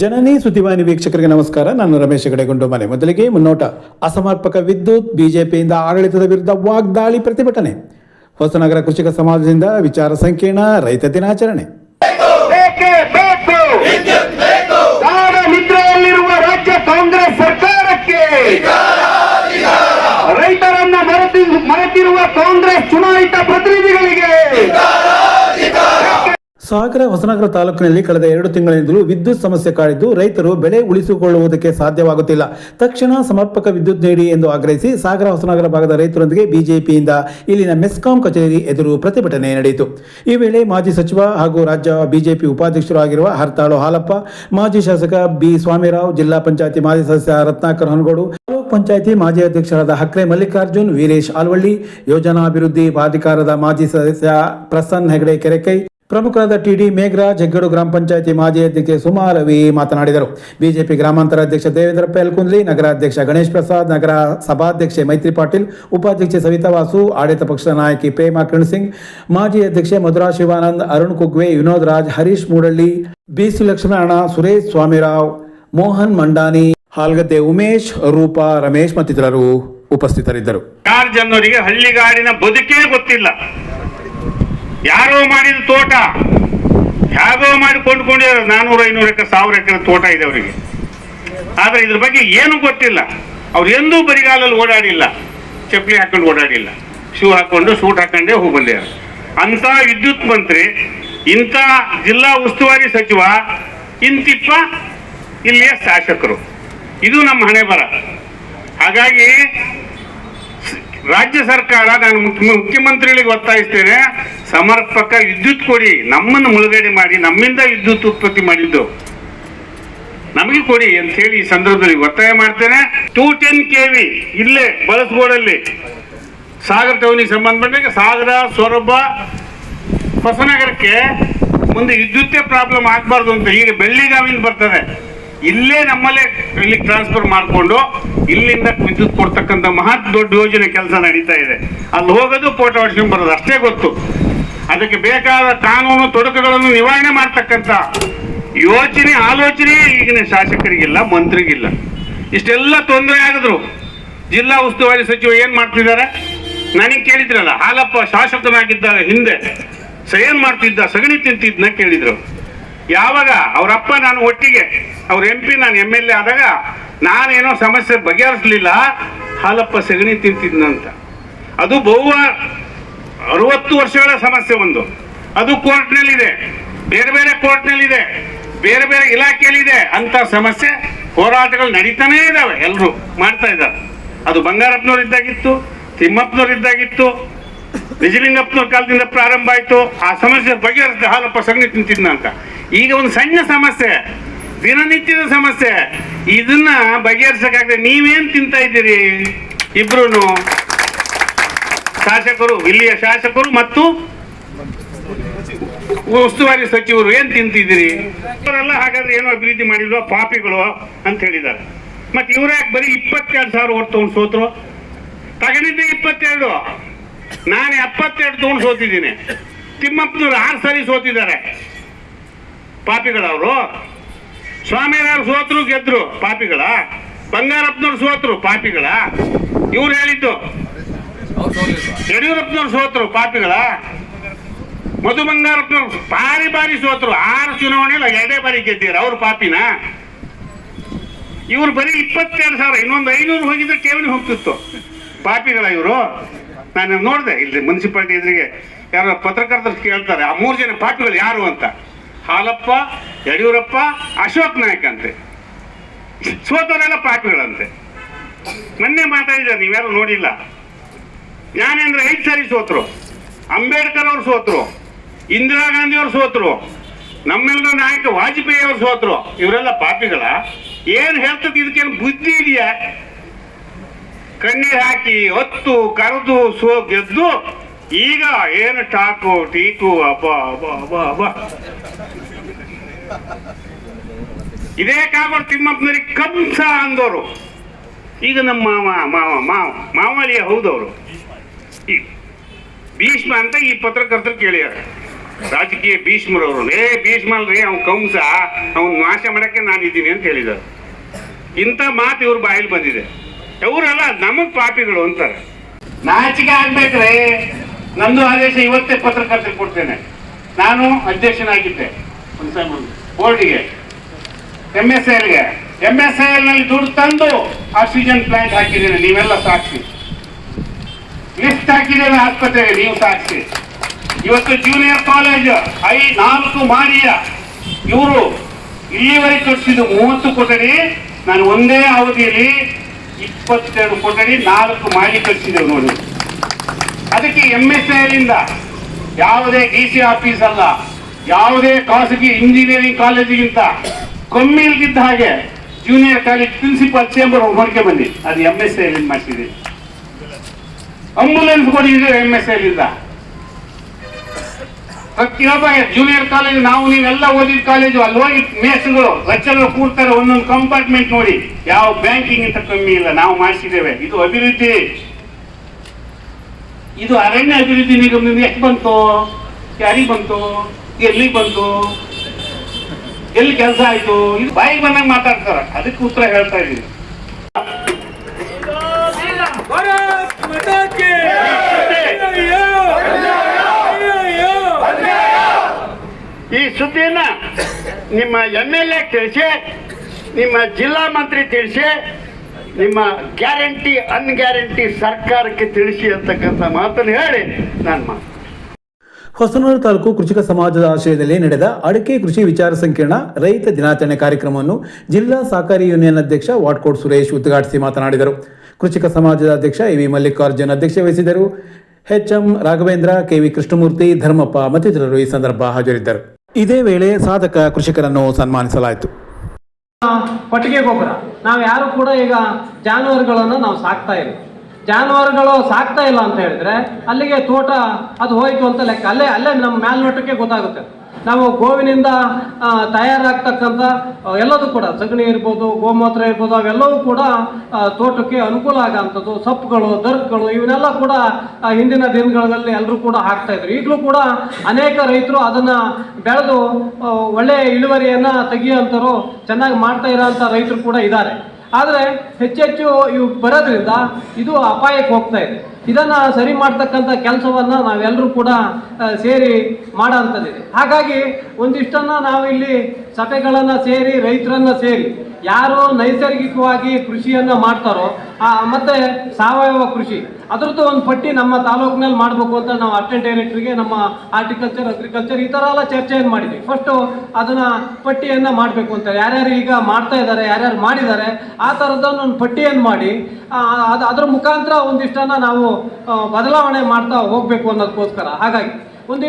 ಜನನಿ ಸುದ್ದಿವಾಹಿನಿ ವೀಕ್ಷಕರಿಗೆ ನಮಸ್ಕಾರ. ನಾನು ರಮೇಶ್ ಗಡೆಗೊಂಡು ಮನೆ. ಮೊದಲಿಗೆ ಮುನ್ನೋಟ. ಅಸಮರ್ಪಕ ವಿದ್ಯುತ್ ಬಿಜೆಪಿಯಿಂದ ಆಡಳಿತದ ವಿರುದ್ಧ ವಾಗ್ದಾಳಿ ಪ್ರತಿಭಟನೆ. ಹೊಸನಗರ ಕೃಷಿಕ ಸಮಾಜದಿಂದ ವಿಚಾರ ಸಂಕಿರಣ ರೈತ ದಿನಾಚರಣೆ. ರಾಜ್ಯ ಕಾಂಗ್ರೆಸ್ ಸರ್ಕಾರಕ್ಕೆ. ರೈತರನ್ನ ಮರೆತಿ ಮರೆತಿರುವ ಕಾಂಗ್ರೆಸ್ ಚುನಾಯಿತ ಸಾಗರ ಹೊಸನಗರ ತಾಲೂಕಿನಲ್ಲಿ ಕಳೆದ ಎರಡು ತಿಂಗಳಿಂದಲೂ ವಿದ್ಯುತ್ ಸಮಸ್ಯೆ ಕಾಡಿದ್ದು ರೈತರು ಬೆಳೆ ಉಳಿಸಿಕೊಳ್ಳುವುದಕ್ಕೆ ಸಾಧ್ಯವಾಗುತ್ತಿಲ್ಲ. ತಕ್ಷಣ ಸಮರ್ಪಕ ವಿದ್ಯುತ್ ನೀಡಿ ಎಂದು ಆಗ್ರಹಿಸಿ ಸಾಗರ ಹೊಸನಗರ ಭಾಗದ ರೈತರೊಂದಿಗೆ ಬಿಜೆಪಿಯಿಂದ ಇಲ್ಲಿನ ಮೆಸ್ಕಾಂ ಕಚೇರಿ ಎದುರು ಪ್ರತಿಭಟನೆ ನಡೆಯಿತು. ಈ ವೇಳೆ ಮಾಜಿ ಸಚಿವ ಹಾಗೂ ರಾಜ್ಯ ಬಿಜೆಪಿ ಉಪಾಧ್ಯಕ್ಷರು ಆಗಿರುವ ಹರ್ತಾಳು ಹಾಲಪ್ಪ, ಮಾಜಿ ಶಾಸಕ ಬಿ ಸ್ವಾಮಿರಾವ್, ಜಿಲ್ಲಾ ಪಂಚಾಯತಿ ಮಾಜಿ ಸದಸ್ಯ ರತ್ನಾಕರ್ ಹನಗೋಡು, ತಾಲೂಕ್ ಪಂಚಾಯತಿ ಮಾಜಿ ಅಧ್ಯಕ್ಷರಾದ ಹಕ್ರೆ ಮಲ್ಲಿಕಾರ್ಜುನ್, ವೀರೇಶ್ ಆಲ್ವಳ್ಳಿ, ಯೋಜನಾಭಿವೃದ್ಧಿ ಪ್ರಾಧಿಕಾರದ ಮಾಜಿ ಸದಸ್ಯ ಪ್ರಸನ್ನ ಹೆಗಡೆ ಕೆರೆಕೈ ಪ್ರಮುಖರಾದ ಟಿಡಿ ಮೇಘರಾಜ್ ಹೆಗ್ಗಡು ಗ್ರಾಮ ಪಂಚಾಯತಿ ಮಾಜಿ ಅಧ್ಯಕ್ಷೆ ಸುಮಾಲವಿ ಮಾತನಾಡಿದರು. ಬಿಜೆಪಿ ಗ್ರಾಮಾಂತರ ಅಧ್ಯಕ್ಷ ದೇವೇಂದ್ರ ಪೆಲ್ಕುಂದ್ಲಿ ನಗರಾಧ್ಯಕ್ಷ ಗಣೇಶ್ ಪ್ರಸಾದ್, ನಗರ ಸಭಾಧ್ಯಕ್ಷೆ ಮೈತ್ರಿ ಪಾಟೀಲ್, ಉಪಾಧ್ಯಕ್ಷೆ ಸವಿತಾ ವಾಸು, ಆಡಳಿತ ಪಕ್ಷದ ನಾಯಕಿ ಪ್ರೇಮಾ ಸಿಂಗ್ ಮಾಜಿ ಅಧ್ಯಕ್ಷೆ ಮಧುರಾ ಶಿವಾನಂದ್, ಅರುಣ್ ಕುಗ್ವೆ, ವಿನೋದ್ ರಾಜ್, ಹರೀಶ್ ಮೂಡಳ್ಳಿ ಬಿಸಿ ಲಕ್ಷ್ಮಣ ಸುರೇಶ್ ಸ್ವಾಮಿರಾವ್, ಮೋಹನ್ ಮಂಡಾನಿ, ಹಾಲ್ಗದ್ದೆ ಉಮೇಶ್, ರೂಪಾ ರಮೇಶ್ ಮತ್ತಿತರರು ಉಪಸ್ಥಿತರಿದ್ದರು. ಜನರಿಗೆ ಹಳ್ಳಿಗಾಡಿನ ಬದುಕೇ ಗೊತ್ತಿಲ್ಲ. ಯಾರೋ ಮಾಡಿದ ತೋಟ. ಹೇಗೋ ಮಾಡಿ ಕೊಂಡ್ಕೊಂಡಿರೋ ನಾನೂರು, ಐನೂರು ಎಕರೆ, ಸಾವಿರ ಎಕರೆ ತೋಟ ಇದೆ ಅವರಿಗೆ. ಆದ್ರೆ ಇದ್ರ ಬಗ್ಗೆ ಏನು ಗೊತ್ತಿಲ್ಲ. ಅವ್ರು ಎಂದೂ ಬರಿಗಾಲಲ್ಲಿ ಓಡಾಡಿಲ್ಲ. ಚಪ್ಪಲಿ ಹಾಕೊಂಡು ಓಡಾಡಿಲ್ಲ. ಶೂ ಹಾಕೊಂಡು, ಸೂಟ್ ಹಾಕೊಂಡೇ ಹೋಗಿ ಅಂತ ವಿದ್ಯುತ್ ಮಂತ್ರಿ, ಇಂಥ ಜಿಲ್ಲಾ ಉಸ್ತುವಾರಿ ಸಚಿವ, ಇಂತಿಪ್ಪ ಇಲ್ಲಿಯ ಶಾಸಕರು. ಇದು ನಮ್ಮ ಹಣೆ ಬರ ಹಾಗಾಗಿ ರಾಜ್ಯ ಸರ್ಕಾರ, ನಾನು ಮುಖ್ಯ ಮುಖ್ಯಮಂತ್ರಿಗಳಿಗೆ ಒತ್ತಾಯಿಸ್ತೇನೆ, ಸಮರ್ಪಕ ವಿದ್ಯುತ್ ಕೊಡಿ, ನಮ್ಮನ್ನು ಮುಳುಗಡೆ ಮಾಡಿ, ನಮ್ಮಿಂದ ವಿದ್ಯುತ್ ಉತ್ಪತ್ತಿ ಮಾಡಿದ್ದು. ನಮಗೆ ಕೊಡಿ ಅಂತ ಹೇಳಿ ಈ ಸಂದರ್ಭದಲ್ಲಿ ಒತ್ತಾಯ ಮಾಡ್ತೇನೆ. ಟೂ ಟೆನ್ ಕೆ ವಿ ಇಲ್ಲೇ ಬಳಸ್ಗೋಡಲ್ಲಿ ಸಾಗರ ಟೌನಿಗೆ ಸಂಬಂಧಪಟ್ಟಾಗ ಸಾಗರ, ಸೊರಬ ಹೊಸನಗರಕ್ಕೆ ಮುಂದೆ ವಿದ್ಯುತ್ತೇ ಪ್ರಾಬ್ಲಮ್ ಆಗಬಾರ್ದು ಅಂತ, ಈಗ ಬೆಳ್ಳಿಗಾವಿಂದ ಬರ್ತದೆ. ಇಲ್ಲೇ ನಮ್ಮಲ್ಲೇ ಇಲ್ಲಿ ಟ್ರಾನ್ಸ್ಫರ್ ಮಾಡಿಕೊಂಡು ಇಲ್ಲಿಂದ ವಿದ್ಯುತ್ ಕೊಡ್ತಕ್ಕಂಥ ಮಹತ್ ದೊಡ್ಡ ಯೋಜನೆ ಕೆಲಸ ನಡೀತಾ ಇದೆ. ಅಲ್ಲಿ ಹೋಗೋದು ಫೋಟೋ ಹೊಡ್ಸ್ಕೊಂಡ್ ಬರೋದು, ಅಷ್ಟೇ ಗೊತ್ತು. ಅದಕ್ಕೆ ಬೇಕಾದ ಕಾನೂನು ತೊಡಕುಗಳನ್ನು ನಿವಾರಣೆ ಮಾಡ್ತಕ್ಕಂಥ ಯೋಚನೆ ಆಲೋಚನೆ ಈಗಿನ ಶಾಸಕರಿಗಿಲ್ಲ, ಮಂತ್ರಿಗಿಲ್ಲ. ಇಷ್ಟೆಲ್ಲ ತೊಂದರೆ ಆಗಿದ್ರು. ಜಿಲ್ಲಾ ಉಸ್ತುವಾರಿ ಸಚಿವ ಏನ್ ಮಾಡ್ತಿದ್ದಾರೆ? ನನಗೆ ಕೇಳಿದ್ರಲ್ಲ, ಹಾಲಪ್ಪ ಶಾಸಕನಾಗಿದ್ದಾಗ ಹಿಂದೆ, ಸ ಏನ್ ಮಾಡ್ತಿದ್ದ, ಸಗಣಿ ತಿಂತಿದ್ನ ಕೇಳಿದ್ರು. ಯಾವಾಗ? ಅವರಪ್ಪ ನಾನು ಒಟ್ಟಿಗೆ. ಅವ್ರ ಎಂ ಪಿ ನಾನು ಎಂ ಎಲ್ ಎ ಆದಾಗ ನಾನೇನೋ ಸಮಸ್ಯೆ ಬಗೆಹರಿಸ್ಲಿಲ್ಲ. ಹಾಲಪ್ಪ ಸಗಣಿ ತಿಂತಿದ್ನಂತ ಅದು ಬಹು ಅರವತ್ತು ವರ್ಷಗಳ ಸಮಸ್ಯೆ ಒಂದು. ಅದು ಕೋರ್ಟ್ನಲ್ಲಿದೆ. ಬೇರೆ ಬೇರೆ ಕೋರ್ಟ್ನಲ್ಲಿದೆ. ಬೇರೆ ಬೇರೆ ಇಲಾಖೆಯಲ್ಲಿದೆ. ಅಂತ ಸಮಸ್ಯೆ ಹೋರಾಟಗಳು ನಡೀತಾನೇ ಇದ್ದಾವೆ ಎಲ್ಲರೂ ಮಾಡ್ತಾ ಇದ್ದಾರೆ. ಅದು ಬಂಗಾರಪ್ಪನವ್ರು ಇದ್ದಾಗಿತ್ತು, ತಿಮ್ಮಪ್ಪನವ್ರು ಇದ್ದಾಗಿತ್ತು ನಿಜಲಿಂಗಪ್ಪನವ್ರ ಕಾಲದಿಂದ ಪ್ರಾರಂಭ ಆಯಿತು. ಆ ಸಮಸ್ಯೆ ಬಗೆಹರಿಸಿದ ಹಾಲಪ್ಪ ಸಗಣಿ ತಿಂತಿದ್ನ ಅಂತ. ಈಗ ಒಂದು ಸಣ್ಣ ಸಮಸ್ಯೆ, ದಿನನಿತ್ಯದ ಸಮಸ್ಯೆ. ಇದನ್ನ ಬಗೆಹರಿಸಕ್ಕಾಗದೆ ನೀವೇನ್ ತಿಂತಾ ಇದ್ದೀರಿ? ಇಬ್ರು ಶಾಸಕರು, ಇಲ್ಲಿಯ ಶಾಸಕರು ಮತ್ತು ಉಸ್ತುವಾರಿ ಸಚಿವರು ಏನ್ ತಿಂತಿದ್ದೀರಿ? ಇವರೆಲ್ಲ ಹಾಗಾದ್ರೆ ಏನೋ ಅಭಿವೃದ್ಧಿ ಮಾಡಿದ್ರು ಪಾಪಿಗಳು ಅಂತ ಹೇಳಿದ್ದಾರೆ. ಮತ್ತೆ ಇವ್ರ ಯಾಕೆ ಬರೀ ಇಪ್ಪತ್ತೆರಡು ಸಾವಿರ ಓಟ್ ತಗೊಂಡು ಸೋತ್ರು? ತಗೊಂಡಿದ್ದೆ ಇಪ್ಪತ್ತೆರಡು. ನಾನು ಎಪ್ಪತ್ತೆರಡು ತಗೊಂಡು ಸೋತಿದ್ದೀನಿ. ತಿಮ್ಮಪ್ಪನವ್ರು ಆರು ಸಾರಿ ಸೋತಿದ್ದಾರೆ. ಪಾಪಿಗಳವರು. ಸ್ವಾಮಿಯವರು ಸೋತ್ರು, ಗೆದ್ರು ಪಾಪಿಗಳ. ಬಂಗಾರಪ್ಪನವ್ರು ಸೋತರು ಪಾಪಿಗಳ. ಇವ್ರು ಹೇಳಿದ್ದು. ಯಡಿಯೂರಪ್ಪನವ್ರು ಸೋತರು ಪಾಪಿಗಳ. ಮಧು ಬಂಗಾರಪ್ಪನವ್ರು ಬಾರಿ ಬಾರಿ ಸೋತ್ರು. ಆರು ಚುನಾವಣೆಯಲ್ಲಿ ಎರಡೇ ಬಾರಿ ಗೆದ್ದಿರ ಅವ್ರ ಪಾಪಿನ. ಇವ್ರು ಬರೀ ಇಪ್ಪತ್ತೆರಡು ಸಾವಿರ, ಇನ್ನೊಂದು ಐನೂರು ಹೋಗಿದ್ರೆ ಠೇವಣಿ ಹೋಗ್ತಿತ್ತು. ಪಾಪಿಗಳ ಇವರು. ನಾನು ನೋಡಿದೆ, ಇಲ್ಲಿ ಮುನ್ಸಿಪಾಲಿಟಿ ಎದುರಿಗೆ ಯಾರೋ ಪತ್ರಕರ್ತರು ಕೇಳ್ತಾರೆ, ಆ ಮೂರು ಜನ ಪಾಪಿಗಳು ಯಾರು ಅಂತ. ಹಾಲಪ್ಪ, ಯಡಿಯೂರಪ್ಪ, ಅಶೋಕ್ ನಾಯಕ್ ಅಂತೆ. ಸೋತವರೆಲ್ಲ ಪಾಪಿಗಳಂತೆ. ಮೊನ್ನೆ ಮಾತಾಡಿದ್ದಾರೆ ನೀವೆಲ್ಲ ನೋಡಿಲ್ಲ. ಜ್ಞಾನೇಂದ್ರ ಐದು ಸಾರಿ ಸೋತರು. ಅಂಬೇಡ್ಕರ್ ಅವರು ಸೋತರು. ಇಂದಿರಾ ಗಾಂಧಿ ಅವರು ಸೋತರು. ನಮ್ಮೆಲ್ಲರ ನಾಯಕ ವಾಜಪೇಯಿ ಅವರು ಸೋತರು. ಇವರೆಲ್ಲ ಪಾಪಿಗಳ. ಏನು ಹೇಳ್ತದೆ, ಇದಕ್ಕೇನು ಬುದ್ಧಿ ಇದೆಯಾ? ಕಣ್ಣೀರು ಹಾಕಿ, ಹೊತ್ತು, ಕರೆದು, ಸೋ, ಗೆದ್ದು ಈಗ ಏನು ಟಾಕು ಟೀಕು, ಅಬ್ಬ ಅಬ್ಬ ಅಬ್ಬ ಅಬ್ಬ. ಇದೇ ಕಾಬರ್ ತಿಮ್ಮಪ್ಪನವರಿಗೆ ಕಂಸ ಅಂದವರು ಈಗ ನಮ್ಮ ಮಾವ ಮಾವ ಮಾವ, ಮಾವಳಿಯ ಹೌದವರು. ಭೀಷ್ಮ ಅಂತ ಈ ಪತ್ರಕರ್ತರು ಕೇಳ್ಯಾರ ರಾಜಕೀಯ ಭೀಷ್ಮರವರು. ಏ, ಭೀಷ್ಮ ಅಲ್ರಿ ಅವ್ನ ಕಂಸ, ಅವ್ನ ನಾಶ ಮಾಡಕ್ಕೆ ನಾನು ಇದ್ದೀನಿ ಅಂತ ಹೇಳಿದರು. ಇಂಥ ಮಾತು ಇವ್ರ ಬಾಯಲ್ಲಿ ಬಂದಿದೆ. ಅವರೆಲ್ಲ ನಮಗ್ ಪಾಪಿಗಳು ಅಂತಾರೆ. ನಾಚಿಕೆ ಆಗ್ಬೇಕ್ರಿ. ನಂದು ಆದೇಶ ಇವತ್ತೇ ಪತ್ರಕರ್ತರಿಗೆ ಕೊಡ್ತೇನೆ. ನಾನು ಅಧ್ಯಕ್ಷನಾಗಿದ್ದೆ. ಬೋರ್ಡಿಗೆ. ಎಂ ಎಸ್ ಎಲ್ಗೆ ಎಂ ಎಸ್ ಎಲ್ನಲ್ಲಿ ದುಡ್ಡು ತಂದು ಆಕ್ಸಿಜನ್ ಪ್ಲಾಂಟ್ ಹಾಕಿದ್ದೀನಿ. ನೀವೆಲ್ಲ ಸಾಕ್ಷಿ. ಲಿಫ್ಟ್ ಹಾಕಿದ್ದೇವೆ ಆಸ್ಪತ್ರೆಗೆ, ನೀವು ಸಾಕ್ಷಿ. ಇವತ್ತು ಜೂನಿಯರ್ ಕಾಲೇಜ್, ಐ ನಾಲ್ಕು ಮಾಡಿಯ ಇವರು ಇಲ್ಲಿವರೆಗೆ ತೋರಿಸಿದ್ದು ಮೂವತ್ತು ಕೊಠಡಿ, ನಾನು ಒಂದೇ ಅವಧಿಯಲ್ಲಿ ಇಪ್ಪತ್ತೆರಡು ಕೊಠಡಿ, ನಾಲ್ಕು ಮಾಡಿ ಕಟ್ಟಿಸಿದ್ದೇವೆ ನೋಡಿ. ಅದಕ್ಕೆ ಎಂ ಎಸ್ ಇಂದ ಯಾವುದೇ ಡಿ ಸಿ ಆಫೀಸ್ ಅಲ್ಲ, ಯಾವುದೇ ಖಾಸಗಿ ಇಂಜಿನಿಯರಿಂಗ್ ಕಾಲೇಜಿಗಿಂತ ಕಮ್ಮಿ ಇಲ್ದಿದ್ದ ಹಾಗೆ ಜೂನಿಯರ್ ಕಾಲೇಜ್ ಪ್ರಿನ್ಸಿಪಾಲ್ ಚೇಂಬರ್ ಹೊರಗೆ ಬನ್ನಿ. ಅದು ಎಂ ಎಸ್ ಮಾಡ್ತಿದೆ. ಮಾಡಿಸಿದೆ ಅಂಬುಲೆನ್ಸ್ ಕೊಡಿದ್ರೆ ಎಂ ಎಸ್ ಐಲಿಂದ ಪ್ರತಿಯೊಬ್ಬ ಜೂನಿಯರ್ ಕಾಲೇಜ್ ನಾವು ನೀವೆಲ್ಲ ಓದಿದ ಕಾಲೇಜು ಅಲ್ಲಿ ಹೋಗಿ ಮೇಸ್ಗಳು ಲೆಕ್ಚರ್ಗಳು ಕೂಡ್ತಾರೆ ಒಂದೊಂದು ಕಂಪಾರ್ಟ್ಮೆಂಟ್ ನೋಡಿ. ಯಾವ ಬ್ಯಾಂಕಿಂಗ್ ಅಂತ ಕಮ್ಮಿ ಇಲ್ಲ, ನಾವು ಮಾಡಿಸಿದ್ದೇವೆ. ಇದು ಅಭಿವೃದ್ಧಿ. ಇದು ಅರಣ್ಯ ಅಭಿವೃದ್ಧಿ ನಿಗಮದಿಂದ ಎಷ್ಟು ಬಂತು? ಯಾರಿಗೆ ಬಂತು? ಎಲ್ಲಿಗೆ ಬಂತು? ಎಲ್ಲಿ ಕೆಲಸ ಆಯ್ತು? ಇದು ಬಾಯಿಗೆ ಬಂದಾಗ ಮಾತಾಡ್ತಾರ. ಅದಕ್ಕೆ ಉತ್ತರ ಹೇಳ್ತಾ ಇದ್ದೀನಿ ಈ ಸುದ್ದಿಯನ್ನ ನಿಮ್ಮ ಎಂ ಎಲ್ ಎ ತಿಳಿಸಿ, ನಿಮ್ಮ ಜಿಲ್ಲಾ ಮಂತ್ರಿ ತಿಳಿಸಿ ನಿಮ್ಮ ಗ್ಯಾರಂಟಿ ಅನ್ ಗ್ಯಾರಂಟಿ ಸರ್ಕಾರಕ್ಕೆ ತಿಳಿಸಿ ಅಂತಕ್ಕಂಥ ಮಾತನ್ನು ಹೇಳಿ ನಾನು ಮಾತು ಹೊಸನೂರು ತಾಲೂಕು ಕೃಷಿಕ ಸಮಾಜದ ಆಶ್ರಯದಲ್ಲಿ ನಡೆದ ಅಡಿಕೆ ಕೃಷಿ ವಿಚಾರ ಸಂಕಿರಣ ರೈತ ದಿನಾಚರಣೆ ಕಾರ್ಯಕ್ರಮವನ್ನು ಜಿಲ್ಲಾ ಸಹಕಾರಿ ಯೂನಿಯನ್ ಅಧ್ಯಕ್ಷ ವಾಟ್ಕೋಟ್ ಸುರೇಶ್ ಉದ್ಘಾಟಿಸಿ ಮಾತನಾಡಿದರು. ಕೃಷಿಕ ಸಮಾಜದ ಅಧ್ಯಕ್ಷ ಎ ವಿ ಮಲ್ಲಿಕಾರ್ಜುನ್ ಅಧ್ಯಕ್ಷ ವಹಿಸಿದರು H M Raghavendra, K V Krishnamurthy, Dharmappa ಮತ್ತಿತರರು ಈ ಸಂದರ್ಭ ಹಾಜರಿದ್ದರು. ಇದೇ ವೇಳೆ ಸಾಧಕ ಕೃಷಿಕರನ್ನು ಸನ್ಮಾನಿಸಲಾಯಿತು. ಕೊಟ್ಟಿಗೆ ಗೊಬ್ಬರ ನಾವು ಯಾರು ಕೂಡ ಈಗ ಜಾನುವಾರುಗಳನ್ನು ನಾವು ಸಾಕ್ತಾ ಇಲ್ಲ. ಜಾನುವಾರುಗಳು ಸಾಕ್ತಾ ಇಲ್ಲ ಅಂತ ಹೇಳಿದ್ರೆ ಅಲ್ಲಿಗೆ ತೋಟ ಅದು ಹೋಯ್ತು ಅಂತ ಲೆಕ್ಕ. ಅಲ್ಲೇ ಅಲ್ಲೇ ನಮ್ಮ ಮೇಲ್ನೋಟಕ್ಕೆ ಗೊತ್ತಾಗುತ್ತೆ. ನಾವು ಗೋವಿನಿಂದ ತಯಾರಾಗ್ತಕ್ಕಂಥ ಎಲ್ಲದೂ ಕೂಡ, ಸಗಣಿ ಇರ್ಬೋದು, ಗೋಮೂತ್ರ ಇರ್ಬೋದು, ಅವೆಲ್ಲವೂ ಕೂಡ ತೋಟಕ್ಕೆ ಅನುಕೂಲ ಆಗೋಂಥದ್ದು. ಸೊಪ್ಪುಗಳು ದರ್ಗಳು ಇವನ್ನೆಲ್ಲ ಕೂಡ ಹಿಂದಿನ ದಿನಗಳಲ್ಲಿ ಎಲ್ಲರೂ ಕೂಡ ಹಾಕ್ತಾ ಇದ್ರು. ಈಗಲೂ ಕೂಡ ಅನೇಕ ರೈತರು ಅದನ್ನು ಬೆಳೆದು ಒಳ್ಳೆಯ ಇಳುವರಿಯನ್ನು ತೆಗಿಯೋಂಥವ್ರು ಚೆನ್ನಾಗಿ ಮಾಡ್ತಾ ಇರೋಂಥ ರೈತರು ಕೂಡ ಇದ್ದಾರೆ. ಆದರೆ ಹೆಚ್ಚೆಚ್ಚು ಇವು ಬರೋದ್ರಿಂದ ಇದು ಅಪಾಯಕ್ಕೆ ಹೋಗ್ತಾ ಇದೆ. ಇದನ್ನ ಸರಿ ಮಾಡ್ತಕ್ಕಂಥ ಕೆಲಸವನ್ನ ನಾವೆಲ್ಲರೂ ಕೂಡ ಸೇರಿ ಮಾಡೋಂಥದ್ದಿದೆ. ಹಾಗಾಗಿ ಒಂದಿಷ್ಟನ್ನ ನಾವು ಇಲ್ಲಿ ಸಭೆಗಳನ್ನ ಸೇರಿ, ರೈತರನ್ನ ಸೇರಿ ಯಾರು ನೈಸರ್ಗಿಕವಾಗಿ ಕೃಷಿಯನ್ನ ಮಾಡ್ತಾರೋ ಮತ್ತೆ ಸಾವಯವ ಕೃಷಿ ಅದ್ರದ್ದು ಒಂದು ಪಟ್ಟಿ ನಮ್ಮ ತಾಲೂಕಿನಲ್ಲಿ ಮಾಡಬೇಕು ಅಂತ ನಾವು ಅರ್ಟೆಂಟ್ ಡೈರೆಕ್ಟರ್ಗೆ, ನಮ್ಮ ಹಾರ್ಟಿಕಲ್ಚರ್, ಅಗ್ರಿಕಲ್ಚರ್ ಈ ಥರ ಎಲ್ಲ ಚರ್ಚೆಯನ್ನು ಮಾಡಿದ್ವಿ. ಫಸ್ಟು ಅದನ್ನ ಪಟ್ಟಿಯನ್ನ ಮಾಡಬೇಕು ಅಂತ. ಯಾರ್ಯಾರು ಈಗ ಮಾಡ್ತಾ ಇದ್ದಾರೆ, ಯಾರ್ಯಾರು ಮಾಡಿದ್ದಾರೆ, ಆ ಥರದ್ದನ್ನು ಒಂದು ಪಟ್ಟಿಯನ್ನು ಮಾಡಿ ಅದು ಅದರ ಮುಖಾಂತರ ಒಂದಿಷ್ಟನ್ನ ನಾವು ಬದಲಾವಣೆ ಮಾಡ್ತಾ ಹೋಗ್ಬೇಕು ಅನ್ನೋದಕ್ಕೋಸ್ಕರ ಹಾಗಾಗಿ ಒಂದಿಷ್ಟು